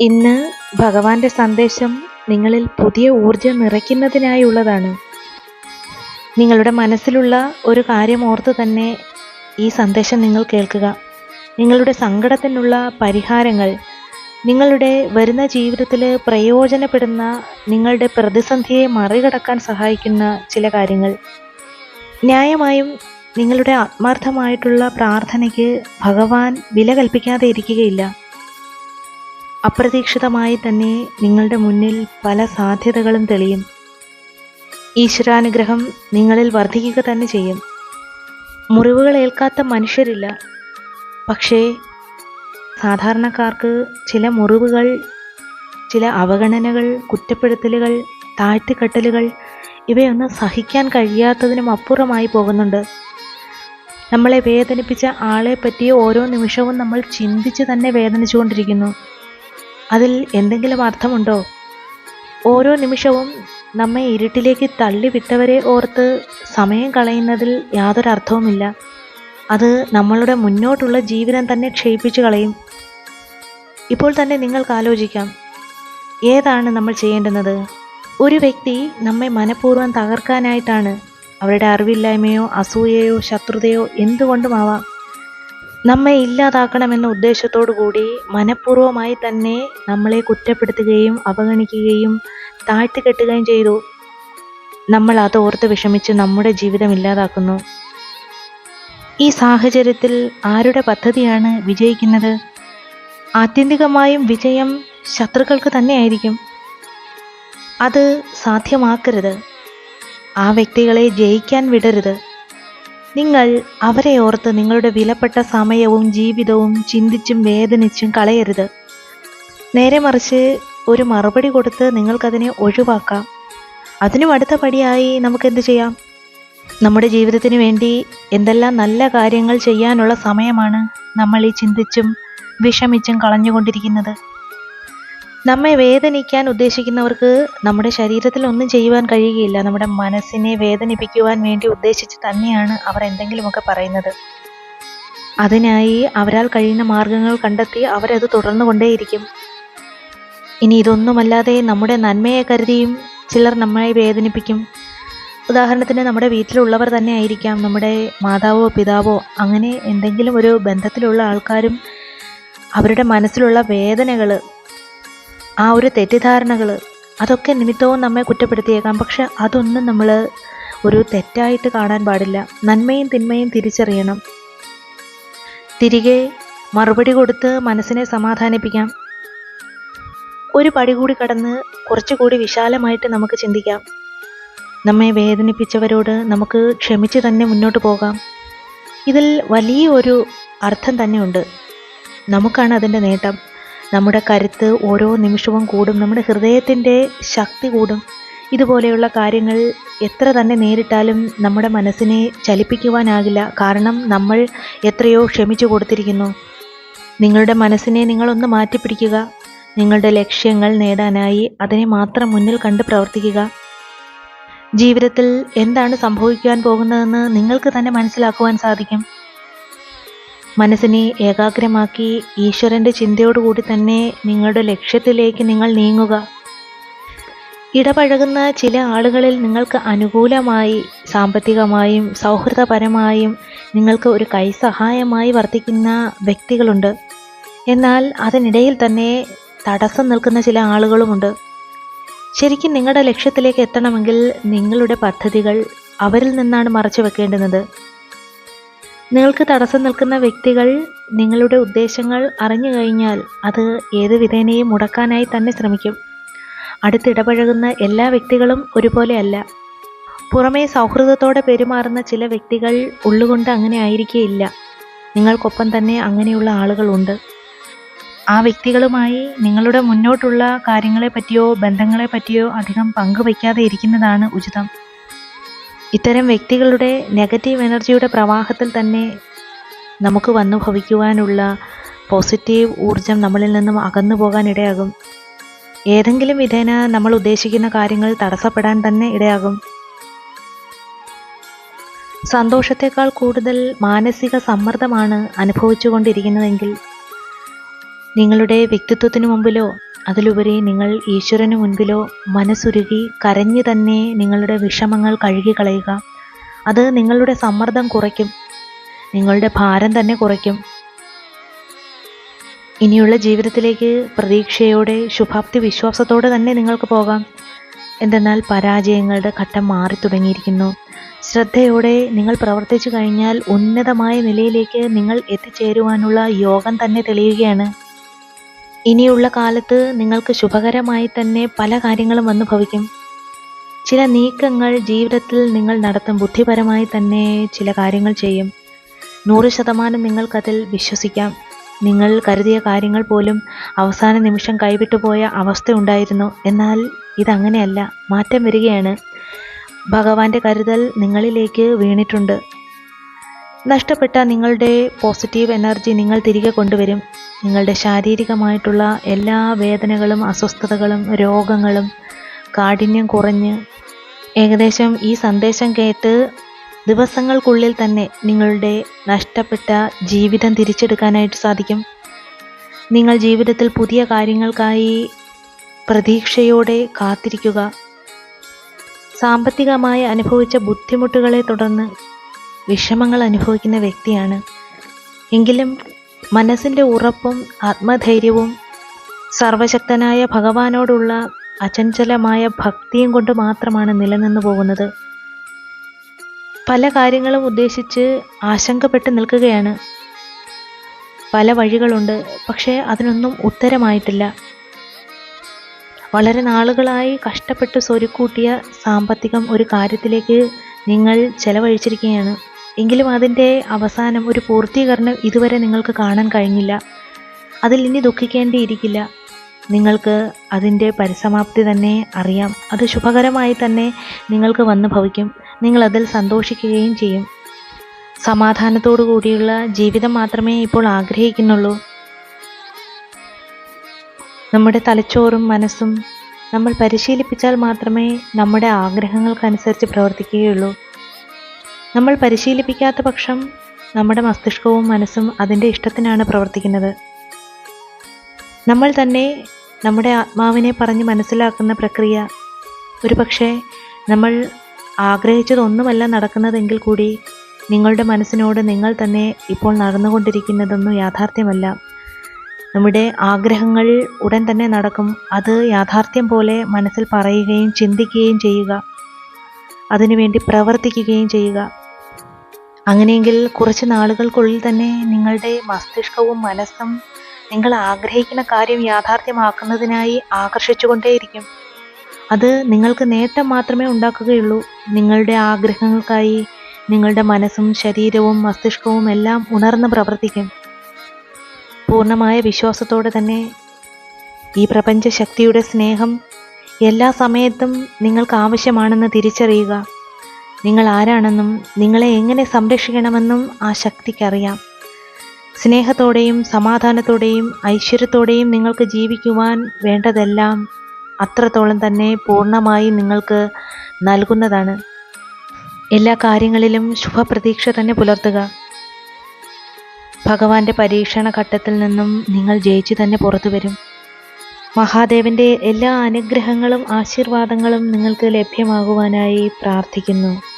ഇന്ന് ഭഗവാന്റെ സന്ദേശം നിങ്ങളിൽ പുതിയ ഊർജം നിറയ്ക്കുന്നതിനായുള്ളതാണ്. നിങ്ങളുടെ മനസ്സിലുള്ള ഒരു കാര്യം ഓർത്ത് തന്നെ ഈ സന്ദേശം നിങ്ങൾ കേൾക്കുക. നിങ്ങളുടെ സങ്കടത്തിനുള്ള പരിഹാരങ്ങൾ നിങ്ങളുടെ വരുന്ന ജീവിതത്തിൽ പ്രയോജനപ്പെടുന്ന നിങ്ങളുടെ പ്രതിസന്ധിയെ മറികടക്കാൻ സഹായിക്കുന്ന ചില കാര്യങ്ങൾ. ന്യായമായും നിങ്ങളുടെ ആത്മാർത്ഥമായിട്ടുള്ള പ്രാർത്ഥനയ്ക്ക് ഭഗവാൻ വില കൽപ്പിക്കാതെ ഇരിക്കുകയില്ല. അപ്രതീക്ഷിതമായി തന്നെ നിങ്ങളുടെ മുന്നിൽ പല സാധ്യതകളും തെളിയും. ഈശ്വരാനുഗ്രഹം നിങ്ങളിൽ വർദ്ധിക്കുക തന്നെ ചെയ്യും. മുറിവുകൾ ഏൽക്കാത്ത മനുഷ്യരില്ല. പക്ഷേ സാധാരണക്കാർക്ക് ചില മുറിവുകൾ ചില അവഗണനകൾ കുറ്റപ്പെടുത്തലുകൾ താഴ്ത്തിക്കെട്ടലുകൾ ഇവയൊന്നും സഹിക്കാൻ കഴിയാത്തതിനും അപ്പുറമായി പോകുന്നുണ്ട്. നമ്മളെ വേദനിപ്പിച്ച ആളെ പറ്റിയ ഓരോ നിമിഷവും നമ്മൾ ചിന്തിച്ച് തന്നെ വേദനിച്ചുകൊണ്ടിരിക്കുന്നു. അതിൽ എന്തെങ്കിലും അർത്ഥമുണ്ടോ? ഓരോ നിമിഷവും നമ്മെ ഇരുട്ടിലേക്ക് തള്ളിവിട്ടവരെ ഓർത്ത് സമയം കളയുന്നതിൽ യാതൊരു അർത്ഥവുമില്ല അത് നമ്മളുടെ മുന്നോട്ടുള്ള ജീവിതം തന്നെ ക്ഷയിപ്പിച്ചു കളയും. ഇപ്പോൾ തന്നെ നിങ്ങൾക്ക് ആലോചിക്കാം. ഏതാണ് നമ്മൾ ചെയ്യേണ്ടുന്നത്? ഒരു വ്യക്തി നമ്മെ മനഃപൂർവം തകർക്കാനായിട്ടാണ് അവരുടെ അറിവില്ലായ്മയോ അസൂയയോ ശത്രുതയോ എന്തുകൊണ്ടുമാവാം. നമ്മെ ഇല്ലാതാക്കണമെന്ന ഉദ്ദേശത്തോടു കൂടി മനഃപൂർവമായി തന്നെ നമ്മളെ കുറ്റപ്പെടുത്തുകയും അവഗണിക്കുകയും താഴ്ത്തിക്കെട്ടുകയും ചെയ്തു. നമ്മൾ അത് ഓർത്ത് വിഷമിച്ച് നമ്മുടെ ജീവിതം ഇല്ലാതാക്കുന്നു. ഈ സാഹചര്യത്തിൽ ആരുടെ പദ്ധതിയാണ് വിജയിക്കുന്നത്? ആത്യന്തികമായും വിജയം ശത്രുക്കൾക്ക് തന്നെയായിരിക്കും. അത് സാധ്യമാക്കരുത്. ആ വ്യക്തികളെ ജയിക്കാൻ വിടരുത്. നിങ്ങൾ അവരെ ഓർത്ത് നിങ്ങളുടെ വിലപ്പെട്ട സമയവും ജീവിതവും ചിന്തിച്ചും വേദനിച്ചും കളയരുത്. നേരെ മറിച്ച് ഒരു മറുപടി കൊടുത്ത് നിങ്ങൾക്കതിനെ ഒഴിവാക്കാം. അതിനും അടുത്ത പടിയായി നമുക്കെന്ത് ചെയ്യാം? നമ്മുടെ ജീവിതത്തിന് വേണ്ടി എന്തെല്ലാം നല്ല കാര്യങ്ങൾ ചെയ്യാനുള്ള സമയമാണ് നമ്മൾ ഈ ചിന്തിച്ചും വിഷമിച്ചും കളഞ്ഞുകൊണ്ടിരിക്കുന്നത്. നമ്മെ വേദനിക്കാൻ ഉദ്ദേശിക്കുന്നവർക്ക് നമ്മുടെ ശരീരത്തിൽ ഒന്നും ചെയ്യുവാൻ കഴിയുകയില്ല. നമ്മുടെ മനസ്സിനെ വേദനിപ്പിക്കുവാൻ വേണ്ടി ഉദ്ദേശിച്ച് തന്നെയാണ് അവർ എന്തെങ്കിലുമൊക്കെ പറയുന്നത്. അതിനായി അവരാൽ കഴിയുന്ന മാർഗങ്ങൾ കണ്ടെത്തി അവരത് തുടർന്നു കൊണ്ടേയിരിക്കും. ഇനി ഇതൊന്നുമല്ലാതെ നമ്മുടെ നന്മയെ കരുതിയും ചിലർ നമ്മളെ വേദനിപ്പിക്കും. ഉദാഹരണത്തിന് നമ്മുടെ വീട്ടിലുള്ളവർ തന്നെ ആയിരിക്കാം. നമ്മുടെ മാതാവോ പിതാവോ അങ്ങനെ എന്തെങ്കിലും ഒരു ബന്ധത്തിലുള്ള ആൾക്കാരും അവരുടെ മനസ്സിലുള്ള വേദനകൾ ആ ഒരു തെറ്റിദ്ധാരണകൾ അതൊക്കെ നിമിത്തവും നമ്മെ കുറ്റപ്പെടുത്തിയേക്കാം. പക്ഷെ അതൊന്നും നമ്മൾ ഒരു തെറ്റായിട്ട് കാണാൻ പാടില്ല. നന്മയും തിന്മയും തിരിച്ചറിയണം. തിരികെ മറുപടി കൊടുത്ത് മനസ്സിനെ സമാധാനിപ്പിക്കാം. ഒരു പടി കൂടി കടന്ന് കുറച്ചുകൂടി വിശാലമായിട്ട് നമുക്ക് ചിന്തിക്കാം. നമ്മെ വേദനിപ്പിച്ചവരോട് നമുക്ക് ക്ഷമിച്ച് തന്നെ മുന്നോട്ട് പോകാം. ഇതിൽ വലിയൊരു അർത്ഥം തന്നെയുണ്ട് നമുക്കാണ് അതിന്റെ നേട്ടം. നമ്മുടെ കരുത്ത് ഓരോ നിമിഷവും കൂടും നമ്മുടെ ഹൃദയത്തിന്റെ ശക്തി കൂടും. ഇതുപോലെയുള്ള കാര്യങ്ങൾ എത്ര തന്നെ നേരിട്ടാലും നമ്മുടെ മനസ്സിനെ ചലിപ്പിക്കുവാനാകില്ല. കാരണം നമ്മൾ എത്രയോ ക്ഷമിച്ചു കൊടുത്തിരിക്കുന്നു. നിങ്ങളുടെ മനസ്സിനെ നിങ്ങളൊന്ന് മാറ്റിപ്പിടിക്കുക. നിങ്ങളുടെ ലക്ഷ്യങ്ങൾ നേടാനായി അതിനെ മാത്രം മുന്നിൽ കണ്ട് പ്രവർത്തിക്കുക. ജീവിതത്തിൽ എന്താണ് സംഭവിക്കാൻ പോകുന്നതെന്ന് നിങ്ങൾക്ക് തന്നെ മനസ്സിലാക്കുവാൻ സാധിക്കും. മനസ്സിനെ ഏകാഗ്രമാക്കി ഈശ്വരന്റെ ചിന്തയോടുകൂടി തന്നെ നിങ്ങളുടെ ലക്ഷ്യത്തിലേക്ക് നിങ്ങൾ നീങ്ങുക. ഇടപഴകുന്ന ചില ആളുകളിൽ നിങ്ങൾക്ക് അനുകൂലമായി സാമ്പത്തികമായും സൗഹൃദപരമായും നിങ്ങൾക്ക് ഒരു കൈസഹായമായി വർത്തിക്കുന്ന വ്യക്തികളുണ്ട്. എന്നാൽ അതിനിടയിൽ തന്നെ തടസ്സം നിൽക്കുന്ന ചില ആളുകളുമുണ്ട്. ശരിക്കും നിങ്ങളുടെ ലക്ഷ്യത്തിലേക്ക് എത്തണമെങ്കിൽ നിങ്ങളുടെ പദ്ധതികൾ അവരിൽ നിന്നാണ് മറച്ചു വെക്കേണ്ടുന്നത് നിങ്ങൾക്ക് തടസ്സം നിൽക്കുന്ന വ്യക്തികൾ നിങ്ങളുടെ ഉദ്ദേശങ്ങൾ അറിഞ്ഞു കഴിഞ്ഞാൽ അത് ഏത് വിധേനയും മുടക്കാനായി തന്നെ ശ്രമിക്കും. അടുത്തിടപഴകുന്ന എല്ലാ വ്യക്തികളും ഒരുപോലെയല്ല പുറമേ സൗഹൃദത്തോടെ പെരുമാറുന്ന ചില വ്യക്തികൾ ഉള്ളുകൊണ്ട് അങ്ങനെ ആയിരിക്കേയില്ല. നിങ്ങൾക്കൊപ്പം തന്നെ അങ്ങനെയുള്ള ആളുകളുണ്ട് ആ വ്യക്തികളുമായി നിങ്ങളുടെ മുന്നോട്ടുള്ള കാര്യങ്ങളെപ്പറ്റിയോ ബന്ധങ്ങളെപ്പറ്റിയോ ബന്ധങ്ങളെ പറ്റിയോ അധികം പങ്കുവയ്ക്കാതെ ഇരിക്കുന്നതാണ് ഉചിതം. ഇത്തരം വ്യക്തികളുടെ നെഗറ്റീവ് എനർജിയുടെ പ്രവാഹത്തിൽ തന്നെ നമുക്ക് വന്നു ഭവിക്കുവാനുള്ള പോസിറ്റീവ് ഊർജം നമ്മളിൽ നിന്നും അകന്നു പോകാൻ ഇടയാകും. ഏതെങ്കിലും വിധേന നമ്മൾ ഉദ്ദേശിക്കുന്ന കാര്യങ്ങൾ തടസ്സപ്പെടാൻ തന്നെ ഇടയാകും. സന്തോഷത്തെക്കാൾ കൂടുതൽ മാനസിക സമ്മർദ്ദമാണ് അനുഭവിച്ചുകൊണ്ടിരിക്കുന്നതെങ്കിൽ നിങ്ങളുടെ വ്യക്തിത്വത്തിനു മുമ്പിലോ അതിലുപരി നിങ്ങൾ ഈശ്വരന് മുൻപിലോ മനസ്സുരുകി കരഞ്ഞു തന്നെ നിങ്ങളുടെ വിഷമങ്ങൾ കഴുകി കളയുക അത് നിങ്ങളുടെ സമ്മർദ്ദം കുറയ്ക്കും. നിങ്ങളുടെ ഭാരം തന്നെ കുറയ്ക്കും. ഇനിയുള്ള ജീവിതത്തിലേക്ക് പ്രതീക്ഷയോടെ ശുഭാപ്തി വിശ്വാസത്തോടെ തന്നെ നിങ്ങൾക്ക് പോകാം. എന്തെന്നാൽ പരാജയങ്ങളുടെ ഘട്ടം മാറി തുടങ്ങിയിരിക്കുന്നു. ശ്രദ്ധയോടെ നിങ്ങൾ പ്രവർത്തിച്ചു കഴിഞ്ഞാൽ ഉന്നതമായ നിലയിലേക്ക് നിങ്ങൾ എത്തിച്ചേരുവാനുള്ള യോഗം തന്നെ തെളിയുകയാണ്. ഇനിയുള്ള കാലത്ത് നിങ്ങൾക്ക് ശുഭകരമായി തന്നെ പല കാര്യങ്ങളും വന്നു ഭവിക്കും. ചില നീക്കങ്ങൾ ജീവിതത്തിൽ നിങ്ങൾ നടത്തും ബുദ്ധിപരമായി തന്നെ ചില കാര്യങ്ങൾ ചെയ്യും. നൂറ് ശതമാനം നിങ്ങൾക്കതിൽ വിശ്വസിക്കാം. നിങ്ങൾ കരുതിയ കാര്യങ്ങൾ പോലും അവസാന നിമിഷം കൈവിട്ടുപോയ അവസ്ഥയുണ്ടായിരുന്നു എന്നാൽ ഇതങ്ങനെയല്ല. മാറ്റം വരികയാണ്. ഭഗവാന്റെ കരുതൽ നിങ്ങളിലേക്ക് വീണിട്ടുണ്ട്. നഷ്ടപ്പെട്ട നിങ്ങളുടെ പോസിറ്റീവ് എനർജി നിങ്ങൾ തിരികെ കൊണ്ടുവരും. നിങ്ങളുടെ ശാരീരികമായിട്ടുള്ള എല്ലാ വേദനകളും അസ്വസ്ഥതകളും രോഗങ്ങളും കാഠിന്യം കുറഞ്ഞ് ഏകദേശം ഈ സന്ദേശം കേട്ട് ദിവസങ്ങൾക്കുള്ളിൽ തന്നെ നിങ്ങളുടെ നഷ്ടപ്പെട്ട ജീവിതം തിരിച്ചെടുക്കാനായിട്ട് സാധിക്കും. നിങ്ങൾ ജീവിതത്തിൽ പുതിയ കാര്യങ്ങൾക്കായി പ്രതീക്ഷയോടെ കാത്തിരിക്കുക. സാമ്പത്തികമായി അനുഭവിച്ച ബുദ്ധിമുട്ടുകളെ തുടർന്ന് വിഷമങ്ങൾ അനുഭവിക്കുന്ന വ്യക്തിയാണ്. എങ്കിലും മനസ്സിന്റെ ഉറപ്പും ആത്മധൈര്യവും സർവശക്തനായ ഭഗവാനോടുള്ള അചഞ്ചലമായ ഭക്തിയും കൊണ്ട് മാത്രമാണ് നിലനിന്നു പോകുന്നത്. പല കാര്യങ്ങളും ഉദ്ദേശിച്ച് ആശങ്കപ്പെട്ട് നിൽക്കുകയാണ്. പല വഴികളുണ്ട് പക്ഷേ അതിനൊന്നും ഉത്തരമായിട്ടില്ല. വളരെ നാളുകളായി കഷ്ടപ്പെട്ട് സ്വരുക്കൂട്ടിയ സാമ്പത്തികം ഒരു കാര്യത്തിലേക്ക് നിങ്ങൾ ചെലവഴിച്ചിരിക്കുകയാണ്. എങ്കിലും അതിന്റെ അവസാനം ഒരു പൂർത്തീകരണം ഇതുവരെ നിങ്ങൾക്ക് കാണാൻ കഴിഞ്ഞില്ല. അതിൽ ഇനി ദുഃഖിക്കേണ്ടിയിരിക്കില്ല. നിങ്ങൾക്ക് അതിന്റെ പരിസമാപ്തി തന്നെ അറിയാം. അത് ശുഭകരമായി തന്നെ നിങ്ങൾക്ക് വന്നു ഭവിക്കും. നിങ്ങൾ അതിൽ സന്തോഷിക്കുകയും ചെയ്യും. സമാധാനത്തോടു കൂടിയുള്ള ജീവിതം മാത്രമേ ഇപ്പോൾ ആഗ്രഹിക്കുന്നുള്ളൂ. നമ്മുടെ തലച്ചോറും മനസ്സും നമ്മൾ പരിശീലിപ്പിച്ചാൽ മാത്രമേ നമ്മുടെ ആഗ്രഹങ്ങൾക്കനുസരിച്ച് പ്രവർത്തിക്കുകയുള്ളൂ. നമ്മൾ പരിശീലിപ്പിക്കാത്ത പക്ഷം നമ്മുടെ മസ്തിഷ്കവും മനസ്സും അതിന്റെ ഇഷ്ടത്തിനാണ് പ്രവർത്തിക്കുന്നത്. നമ്മൾ തന്നെ നമ്മുടെ ആത്മാവിനെ പറഞ്ഞ് മനസ്സിലാക്കുന്ന പ്രക്രിയ ഒരു പക്ഷേ നമ്മൾ ആഗ്രഹിച്ചതൊന്നുമല്ല നടക്കുന്നതെങ്കിൽ കൂടി നിങ്ങളുടെ മനസ്സിനോട് നിങ്ങൾ തന്നെ ഇപ്പോൾ നടന്നുകൊണ്ടിരിക്കുന്നതൊന്നും യാഥാർത്ഥ്യമല്ല. നമ്മുടെ ആഗ്രഹങ്ങൾ ഉടൻ തന്നെ നടക്കും. അത് യാഥാർത്ഥ്യം പോലെ മനസ്സിൽ പറയുകയും ചിന്തിക്കുകയും ചെയ്യുക. അതിനുവേണ്ടി പ്രവർത്തിക്കുകയും ചെയ്യുക. അങ്ങനെയെങ്കിൽ കുറച്ച് നാളുകൾക്കുള്ളിൽ തന്നെ നിങ്ങളുടെ മസ്തിഷ്കവും മനസ്സും നിങ്ങൾ ആഗ്രഹിക്കുന്ന കാര്യം യാഥാർത്ഥ്യമാക്കുന്നതിനായി ആകർഷിച്ചുകൊണ്ടേയിരിക്കും. അത് നിങ്ങൾക്ക് നേട്ടം മാത്രമേ ഉണ്ടാക്കുകയുള്ളൂ. നിങ്ങളുടെ ആഗ്രഹങ്ങൾക്കായി നിങ്ങളുടെ മനസ്സും ശരീരവും മസ്തിഷ്കവും എല്ലാം ഉണർന്ന് പ്രവർത്തിക്കും. പൂർണമായ വിശ്വാസത്തോടെ തന്നെ ഈ പ്രപഞ്ച ശക്തിയുടെ സ്നേഹം എല്ലാ സമയത്തും നിങ്ങൾക്ക് ആവശ്യമാണെന്ന് തിരിച്ചറിയുക. നിങ്ങൾ ആരാണെന്നും നിങ്ങളെ എങ്ങനെ സംരക്ഷിക്കണമെന്നും ആ ശക്തിക്കറിയാം. സ്നേഹത്തോടെയും സമാധാനത്തോടെയും ഐശ്വര്യത്തോടെയും നിങ്ങൾക്ക് ജീവിക്കുവാൻ വേണ്ടതെല്ലാം അത്രത്തോളം തന്നെ പൂർണമായി നിങ്ങൾക്ക് നൽകുന്നതാണ്. എല്ലാ കാര്യങ്ങളിലും ശുഭപ്രതീക്ഷ തന്നെ പുലർത്തുക. ഭഗവാന്റെ പരീക്ഷണ ഘട്ടത്തിൽ നിന്നും നിങ്ങൾ ജയിച്ചു തന്നെ പുറത്തു വരും മഹാദേവന്റെ എല്ലാ അനുഗ്രഹങ്ങളും ആശീർവാദങ്ങളും നിങ്ങൾക്ക് ലഭ്യമാകുവാനായി പ്രാർത്ഥിക്കുന്നു.